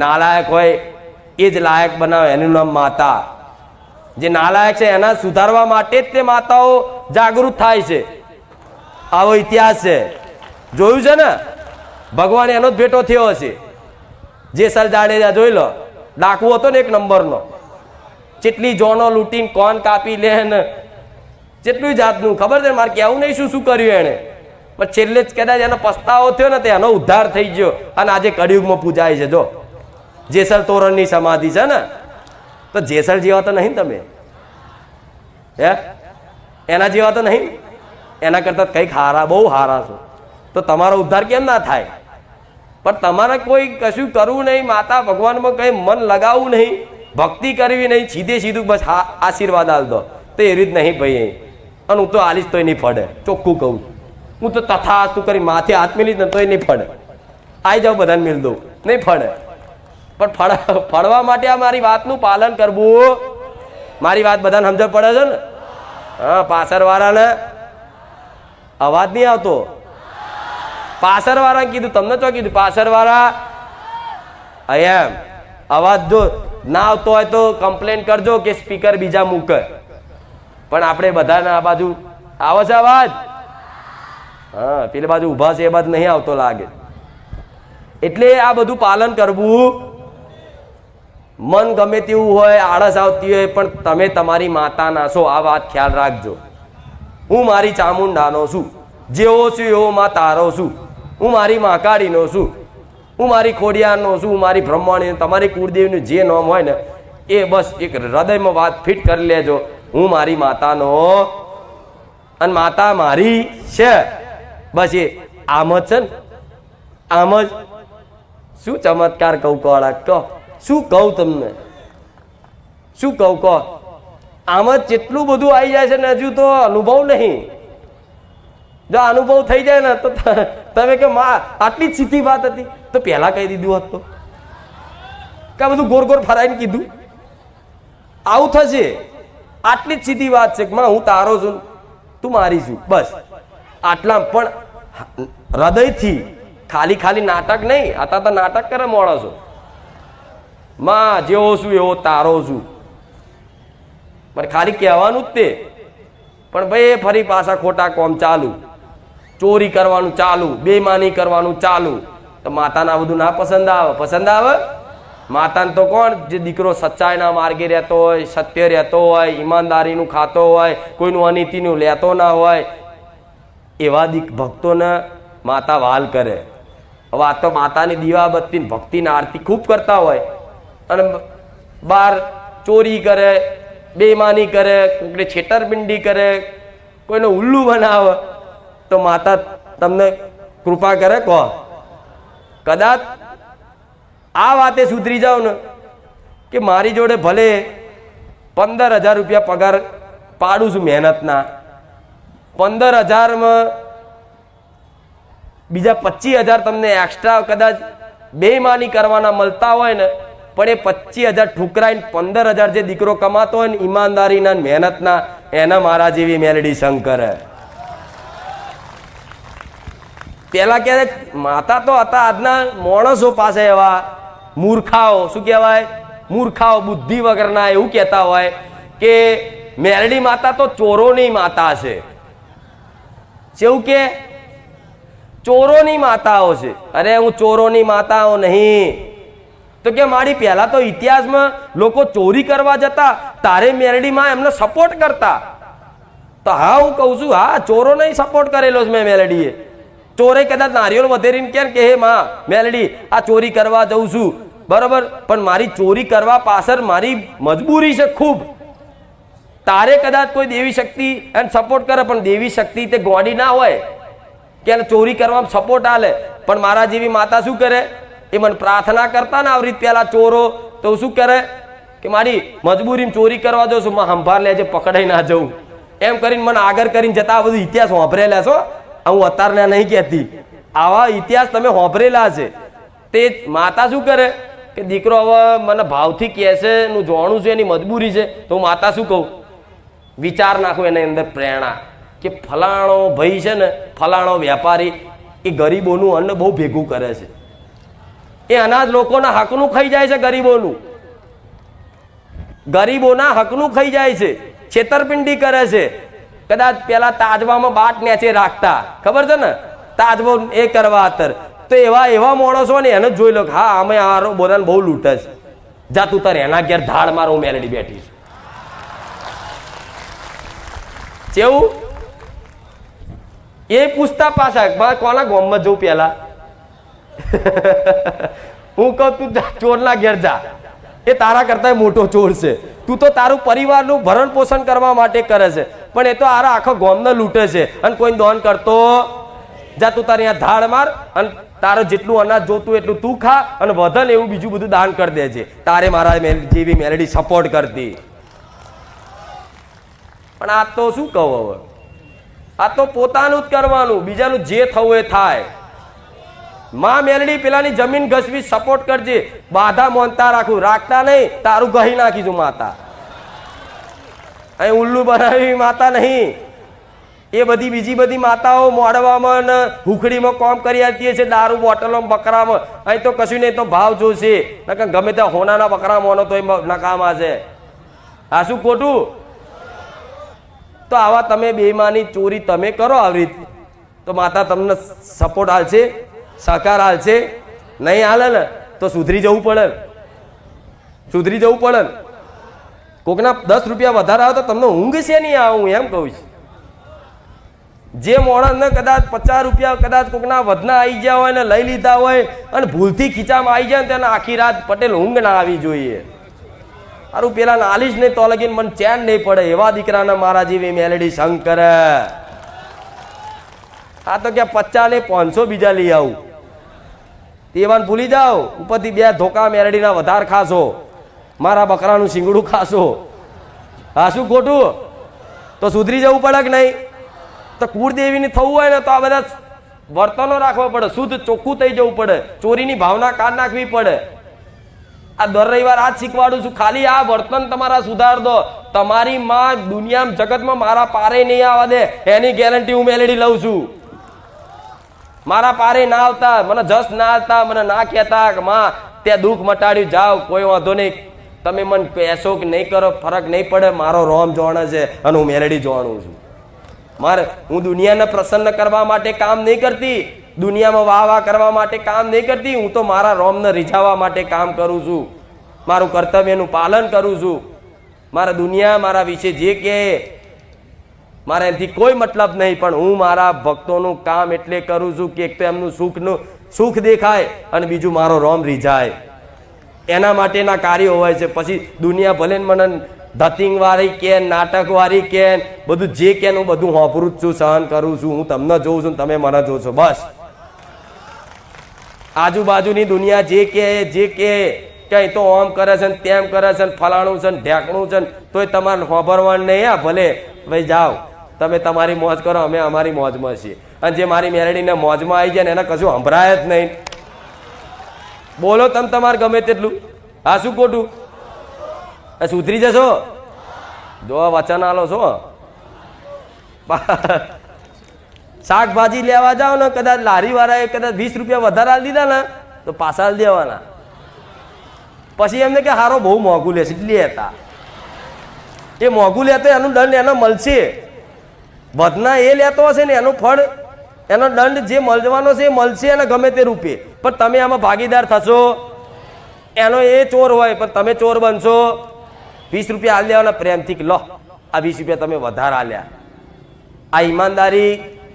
નાલાયક હોય, એ જ લાયક બનાવે, એનું નામ માતા. જે નાલાયક છે, એના સુધારવા માટે જ તે માતાઓ જાગૃત થાય છે. આવો ઇતિહાસ છે. જોયું છે ને? ભગવાન એનો જ ભેટો થયો હશે. સર જાડેજા જોઈ લો, ડાકુ હતો ને એક નંબરનો. જેટલી જોનો લૂંટીને કોન કાપી લે ને, જેટલું જાતનું. ખબર છે? મારે કહેવું નહીં શું શું કર્યું એણે. પણ છેલ્લે જ કદાચ એનો પસ્તાવો થયો ને, તો એનો ઉદ્ધાર થઈ ગયો. અને આજે કળિયુગમાં પૂજાય છે. જો જેસલ તોરણની સમાધિ છે ને, તો જેસલ જેવા તો નહીં તમે. હે? એના જેવા તો નહીં? એના કરતાં કંઈક હારા, બહુ હારા છો. તો તમારો ઉદ્ધાર કેમ ના થાય? પણ તમારે કોઈ કશું કરવું નહીં, માતા ભગવાનમાં કંઈ મન લગાવવું નહીં, ભક્તિ કરવી નહીં, સીધે સીધું બસ હા, આશીર્વાદ આલ દો. તો એ રીત નહીં ભાઈ અને હું તો આલીશ તોય નહીં ફળે. ચોખ્ખું કહું હું તો તથા તું કરી માથે હાથ મેલીશ ને તોય નહીં ફળે. આવી જાઓ બધાને મિલ દઉં નહીં ફળે. પણ ફળ ફળવા માટે આ મારી વાતનું પાલન કરવું. મારી વાત બધાને સમજણ પડે છે ને? હા, પાછળવાળાને અવાજ નહીં આવતો. પાછળવાળાને કીધું, તમને તો કીધું? પાછળવાળા એમ અવાજ જો ના આવતો હોય તો કમ્પ્લેન કરજો કે સ્પીકર બીજા મૂકે. પણ આપણે બધાને આ બાજુ આવે છે અવાજ? હા, પેલી બાજુ ઊભા છે, એ બાજુ નહીં આવતો લાગે. એટલે આ બધું પાલન કરવું. મન ગમે તેવું હોય, આળસ આવતી હોય, પણ તમે તમારી માતાના છો, આ વાત ખ્યાલ રાખજો. હું મારી ચામુંડાનો છું, જેવો છું એવો માં તારો છું. હું મારી માકાળીનો છું, હું મારી ખોડિયારનો છું, હું મારી બ્રહ્માણી તમારી કુળદેવનું જે નામ હોય ને, એ બસ એક હૃદયમાં વાત ફિટ કરી લેજો. હું મારી માતાનો અને માતા મારી છે. બસ એ આમ જ છે ને? આમ જ? શું ચમત્કાર કહું કોળા, કહો. શું કહું તમને? શું કહું કહો? આમાં જેટલું બધું આવી જાય છે ને હજુ તો અનુભવ નહીં. જો અનુભવ થઈ જાય ને તો તમે કે માં, આટલી જ સીધી વાત હતી. તો પહેલા કહી દીધું હોત તો. કે બધું ગોર ગોર ફરાઈને કીધું. આવું થશે. આટલી જ સીધી વાત છે કે માં, હું તારો છું તું મારી છું. બસ. આટલા પણ હૃદયથી ખાલી ખાલી નાટક નહીં. આતા તો નાટક કરે માણસો માં જેવો છું એવો તારો છું. પણ ખાલી કહેવાનું જ તે. પણ ભાઈ ફરી પાછા ખોટા કોમ ચાલુ. ચોરી કરવાનું ચાલુ બેમાની કરવાનું ચાલુ. તો માતાને આ બધું ના પસંદ આવે? પસંદ આવે? માતાને તો કોણ? જે દીકરો સચ્ચાઈના માર્ગે રહેતો હોય, સત્ય રહેતો હોય, ઈમાનદારીનું ખાતો હોય, કોઈનું અનીતિનું લેતો ના હોય, એવા દીક ભક્તોને માતા વાલ કરે. હવે આ તો માતાની દીવાબત્તી ભક્તિની આરતી ખૂબ કરતા હોય. અને બાર ચોરી કરે, બેમાની કરે કોઈને છેતરપિંડી કરે, કોઈને ઉલ્લુ બનાવે, તો માતા તમને કૃપા કરે કહો. કદાચ આ વાતે સુધરી જાઓ ને કે મારી જોડે ભલે પંદર હજાર રૂપિયા પગાર પાડું છું મહેનતના, પંદર હજારમાં બીજા પચીસ હજાર તમને એક્સ્ટ્રા કદાચ બેમાની કરવાના મળતા હોય ને પણ એ પચીસ હજાર ઠુકરાઈને પંદર હજાર જે દીકરો કમાતો હોય ને ઈમાનદારીના મહેનતના, એના મારા જેવી મેલડી શંકર. પેલા ક્યારે માતા તો હતા આજના માણસો પાસે એવા મૂર્ખાઓ, શું કહેવાય? મૂર્ખાઓ, બુદ્ધિ વગરના એવું કહેતા હોય કે મેરડી માતા તો ચોરોની માતા છે. જેવું કે ચોરોની માતાઓ છે. અરે હું ચોરોની માતાઓ નહીં. તો કે મારી પહેલા તો ઇતિહાસમાં લોકો ચોરી કરવા જતા, તારે મેરડીમાં એમને સપોર્ટ કરતા. તો હા, હું કહું છું, હા, ચોરો નહીં સપોર્ટ કરેલો છે મેં મેલડીએ. ચોરે કદાચ નારિયેળ વધેરીને કેમ કે, હે માં, મેલડી, આ ચોરી કરવા જઉં છું. બરોબર? પણ મારી ચોરી કરવા પાછળ મારી મજબૂરી છે ખૂબ. તારે કદાચ કોઈ દેવી શક્તિ એને સપોર્ટ કરે, પણ દેવી શક્તિ તે ગોડી ના હોય. કે એને ચોરી કરવામાં સપોર્ટ આલે. પણ મારા જેવી માતા શું કરે? એ મને પ્રાર્થના કરતા ને આવી રીત પેલા ચોરો, તો શું કરે કે મારી મજબૂરીમાં ચોરી કરવા જાઉં છું માં સંભાળ લેજે, પકડાઈ ના જવું એમ કરીને મને આગળ કરીને જતા આ બધું ઇતિહાસ વાપરેલા છો? હું અત્યારના નહીં કહેતી. આવા ઇતિહાસ તમે વાપરેલા છે. તે માતા શું કરે કે દીકરો હવે મને ભાવથી કહે છે હું જાણું છું, એની મજબૂરી છે, તો હું માતા શું કહું? વિચાર નાખું એની અંદર પ્રેરણા કે ફલાણો ભાઈ છે ને, ફલાણો વેપારી એ ગરીબોનું અન્ન બહુ ભેગું કરે છે. એ અનાજ લોકોના હકનું ખાઈ જાય છે ગરીબોનું. ગરીબોના હકનું ખાઈ જાય છે. છેતરપિંડી કરે છે. કદાચ પેલા તાજવામાં બાટ નેચે રાખતા. ખબર છે ને? તાજવો એ કરવા અત્યારે તો એવા એવા માણસો ને એને જોઈ લો હા અમે આરો બોલાને બહુ લૂંટે છે. જા તું તારે એના ઘેર ધાડ મારો હું મેલડી બેઠી છું. કેવું? એ પૂછતા પાછા કોના ગોમમાં જવું પેલા? હું કહું, તું ચોરના ઘેર જા. એ તારા કરતા મોટો ચોર છે. તું તો તારું પરિવારનું ભરણ પોષણ કરવા માટે કરે છે. પણ એ તો આરા આખો ગોમને લૂંટે છે. અને કોઈ દોન કરતો જા, તું તારે અહીંયા ધાડ માર અને તારે જેટલું અનાજ જોતું એટલું તું ખા અને વધન એવું બીજું બધું દાન કરી દેજે તારે મારા જેવી મેલેડી સપોર્ટ કરતી. પણ આ તો શું કહું હવે? આ તો પોતાનું જ કરવાનું. બીજાનું જે થવું એ થાય. માં મેલડી પેલાની જમીન ઘસવી સપોર્ટ કરજે. બાધા મોનતા રાખું. રાખતા નહીં, તારું ગહી નાખીશું માતા. અહીં ઉલ્લુ બનાવી માતા નહીં. એ બધી બીજી બધી માતાઓ મોડવામાં ને હુખડીમાં કોમ કરી આવતી છે, દારૂ બોટલોમાં, બકરામાં. અહીં તો કશું નહીં, તો ભાવ જોશે. નકર ગમે ત્યાં હોનાના બકરા મોનો તો એ નકામા છે. આ શું ખોટું? તો આવા તમે બેમાની ચોરી તમે કરો આવી રીતે. તો માતા તમને સપોર્ટ હાલશે સહકાર હાલશે નહીં હાલે ને, તો સુધરી જવું પડે. સુધરી જવું પડે. કોકના દસ રૂપિયા વધારે આવે તો તમને ઊંઘ છે નહીં આવે હું એમ કહું છું. જે મોણસને કદાચ પચાસ રૂપિયા, કદાચ કોકના વધના આવી ગયા હોય ને લઈ લીધા હોય અને ભૂલથી ખીચામાં આવી જાય ને તેને આખી રાત પટેલ ઊંઘ ના આવી જોઈએ. સારું પેલા નાલીશ નહીં તો લગીને મને ચેન નહીં પડે, એવા દીકરાના મારા જેવી મેલેડી શંકર. આ તો ક્યાં પચાસ ને પાંચસો બીજા લઈ આવું. તેવાન ભૂલી જાઓ. ઉપરથી બે ધોકા મેરડીના વધાર ખાશો. મારા બકરાનું શિંગડું ખાશો. હા, શું ખોટું? તો સુધરી જવું પડે કે નહીં? તો કુળદેવીની થવું હોય ને તો આ બધા વર્તનો રાખવા પડે. શુદ્ધ ચોખ્ખું થઈ જવું પડે. ચોરીની ભાવના કાઢ નાખવી પડે. આ દર રવિવાર આ જ શીખવાડું છું. ખાલી આ વર્તન તમારા સુધાર દો. તમારી માં દુનિયામાં જગતમાં મારા પારે નહીં આવવા દે. એની ગેરંટી હું મેલેડી લઉં છું. મારા પારે ના આવતા, મને જસ ના આવતા, મને ના કહેતા કે માં ત્યાં દુઃખ મટાડ્યું, જાઓ, કોઈ વાંધો નહીં. તમે મને કહેશો કે નહીં કરો, ફરક નહીં પડે, મારો રોમ જોણે છે અને હું મેલેડી જોવાનું છું. મારે, હું દુનિયાને પ્રસન્ન કરવા માટે કામ નહીં કરતી, દુનિયામાં વાહ વાહ કરવા માટે કામ નહીં કરતી, હું તો મારા રોમને રીઝાવવા માટે કામ કરું છું. મારું કર્તવ્યનું પાલન કરું છું. મારા દુનિયા મારા વિશે જે કહે મારે એનાથી કોઈ મતલબ નહીં, પણ હું મારા ભક્તોનું કામ એટલે કરું છું કે એક તો એમનું સુખનું, સુખ દેખાય અને બીજું મારો રોમ રીઝાય. એના માટેના કાર્યો હોય છે. પછી દુનિયા ભલે મને ધતિંગવાળી કે નાટકવાળી કે બધું જે કે હું બધું હોપરું જ છું, સહન કરું છું. હું તમને જોઉં છું તમે મને જોઉં છો બસ. આજુબાજુની દુનિયા જે કે જે કે ક્યાંય તો ઓમ કરે છે ને તેમ કરે છે ને ફલાણું છે ને ઢેકણું છે ને તોય તમારે હોભરવાનું નહીં આ ભલે. ભાઈ, જાઓ. તમે તમારી મોજ કરો, અમે અમારી મોજમાં છીએ. અને જે મારી મેરેડીને મોજમાં આવી જાય ને એને કશું સંભળાય જ નહીં. બોલો તમે તમારે ગમે તેટલું. હા શું ખોટું? સુધરી જશો? જો વચન આલો છો. શાકભાજી લેવા જાઓ ને, કદાચ લારી વાળાએ કદાચ વીસ રૂપિયા વધારે આલી દીધા ને, તો પાછા દેવાના. પછી એમને કે હારો બહુ મોંઘું લેશે લેતા. એ મોંઘું લેતો એનું દંડ એને મળશે વધના એ લેતો હશે ને એનું ફળ, એનો દંડ જે મળવાનો છે એ મળશે એને ગમે તે રૂપે. પણ તમે આમાં ભાગીદાર થશો. એનો એ ચોર હોય, પણ તમે ચોર બનશો. વીસ રૂપિયા હાલ દેવાના પ્રેમથી લો, આ વીસ રૂપિયા તમે વધારે આલ્યા આ ઈમાનદારી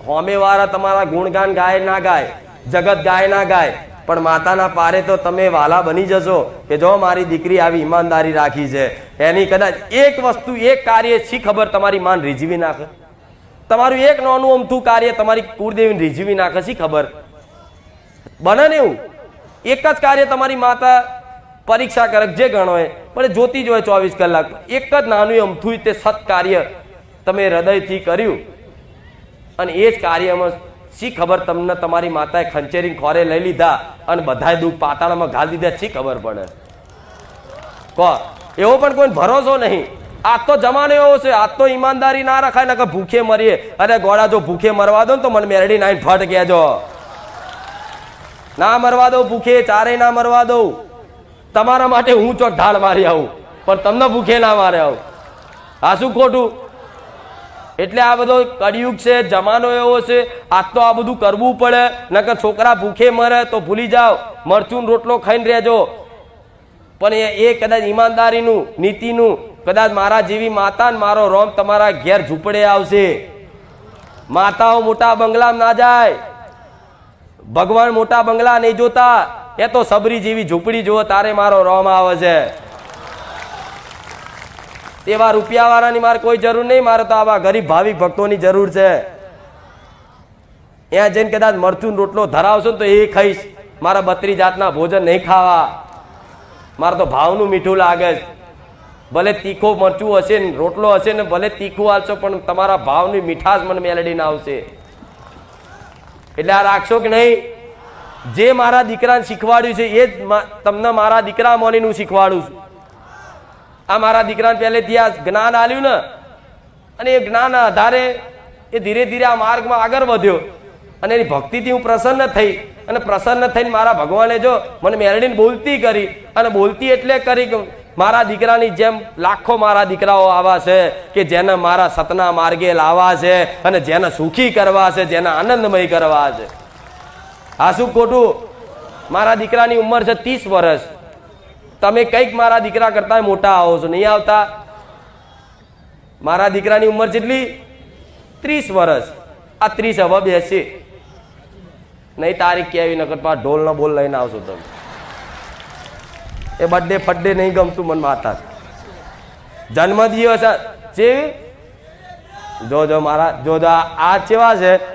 હોમેવાળા તમારા ગુણગાન ગાય ના ગાય, જગત ગાય ના ગાય, પણ માતાના પારે તો તમે વાલા બની જશો કે જો મારી દીકરી આવી ઈમાનદારી રાખી છે. એની કદાચ એક વસ્તુ, એક કાર્ય શી ખબર તમારી માન રીઝવી નાખે? તમારું એક નાનું અમથું કાર્ય તમારી કુળદેવીને રીઝવી નાખે છે ખબર? બને ને એવું? એક જ કાર્ય તમારી માતા પરીક્ષા કરે, જે ગણો એ પણ જોતી જ હોય ચોવીસ કલાક. એક જ નાનું અમથું તે સત્કાર્ય તમે હૃદયથી કર્યું. અને એ જ કાર્યમાં શી ખબર તમને તમારી માતાએ ખંચેરી ખોરે લઈ લીધા અને બધાય દુઃખ પાતાળામાં ઘાલી દીધા, શી ખબર પડે? કહો એવો પણ કોઈ ભરોસો નહીં. આજ તો જમાનો એવો છે આ તો ઈમાનદારી ના રખાય ને કે ભૂખે મરીએ. અરે ગોળા જો ભૂખે મરવા દો ને તો મને મેરડી નાઈન ફટ કહેજો. ના મરવા દઉં, ભૂખે ચારેય ના મરવા દઉં. તમારા માટે હું ચોક ઢાળ મારી આવું, પણ તમને ભૂખે ના મારે આવું. આ શું ખોટું? એટલે આ બધો કળિયુગ છે, જમાનો એવો છે, આજ તો આ બધું કરવું પડે. નકર છોકરા ભૂખે મરે તો ભૂલી જાઓ, મરચું રોટલો ખાઈને રહેજો. પણ એ કદાચ ઈમાનદારીનું, નીતિનું કદાચ મારા જેવી માતા મારો રોમ તમારા ઘેર ઝૂંપડે આવશે. માતાઓ મોટા બંગલામાં ના જાય. ભગવાન મોટા બંગલા નહીં જોતા. એ તો સબરી જેવી ઝૂંપડી જુઓ, તારે મારો રોમ આવે છે. એવા રૂપિયા વાળાની મારે કોઈ જરૂર નહીં, મારે તો આવા ગરીબ ભાવિક ભક્તોની જરૂર છે. ત્યાં જઈને કદાચ મરચું રોટલો ધરાવશો ને તો એ ખાઈશ. મારા બત્રી જાતના ભોજન નહીં ખાવા. મારે તો ભાવનું મીઠું લાગે છે. ભલે તીખો મરચું હશે ને રોટલો હશે ને ભલે તીખું આવશો પણ તમારા ભાવની મીઠાશ મને મેલડીને આવશે. એટલે આ રાખશો કે નહીં? જે મારા દીકરાને શીખવાડ્યું છે, એ જ તમને મારા દીકરા મોનીનું શીખવાડું છું. આ મારા દીકરાને પહેલેથી આ જ્ઞાન આલ્યું ને, અને એ જ્ઞાન આધારે એ ધીરે ધીરે આ માર્ગમાં આગળ વધ્યો. અને એની ભક્તિથી હું પ્રસન્ન થઈ. અને પ્રસન્ન થઈને મારા ભગવાને જો મને મેરડીને બોલતી કરી, અને બોલતી એટલે કરી કે મારા દીકરાની જેમ લાખો મારા દીકરાઓ આવા છે કે જેને મારા સતના માર્ગે લાવવા છે અને જેને સુખી કરવા છે, જેને આનંદમય કરવા છે. આ શું ખોટું? મારા દીકરાની ઉંમર છે ત્રીસ વર્ષ. તમે કંઈક મારા દીકરા કરતા મોટા આવો છો, નહીં આવતા? મારા દીકરાની ઉંમર કેટલી ત્રીસ વર્ષ. આ ત્રીસ હવે બેસી. નહીં તારીખ કેવી નકર પા ઢોલનો બોલ લઈને આવશો તમે. એ બર્થડે ફર્થડે નહીં ગમતું મને માતા જન્મદિવસ જે, જો, મારા, જો આ કેવા છે?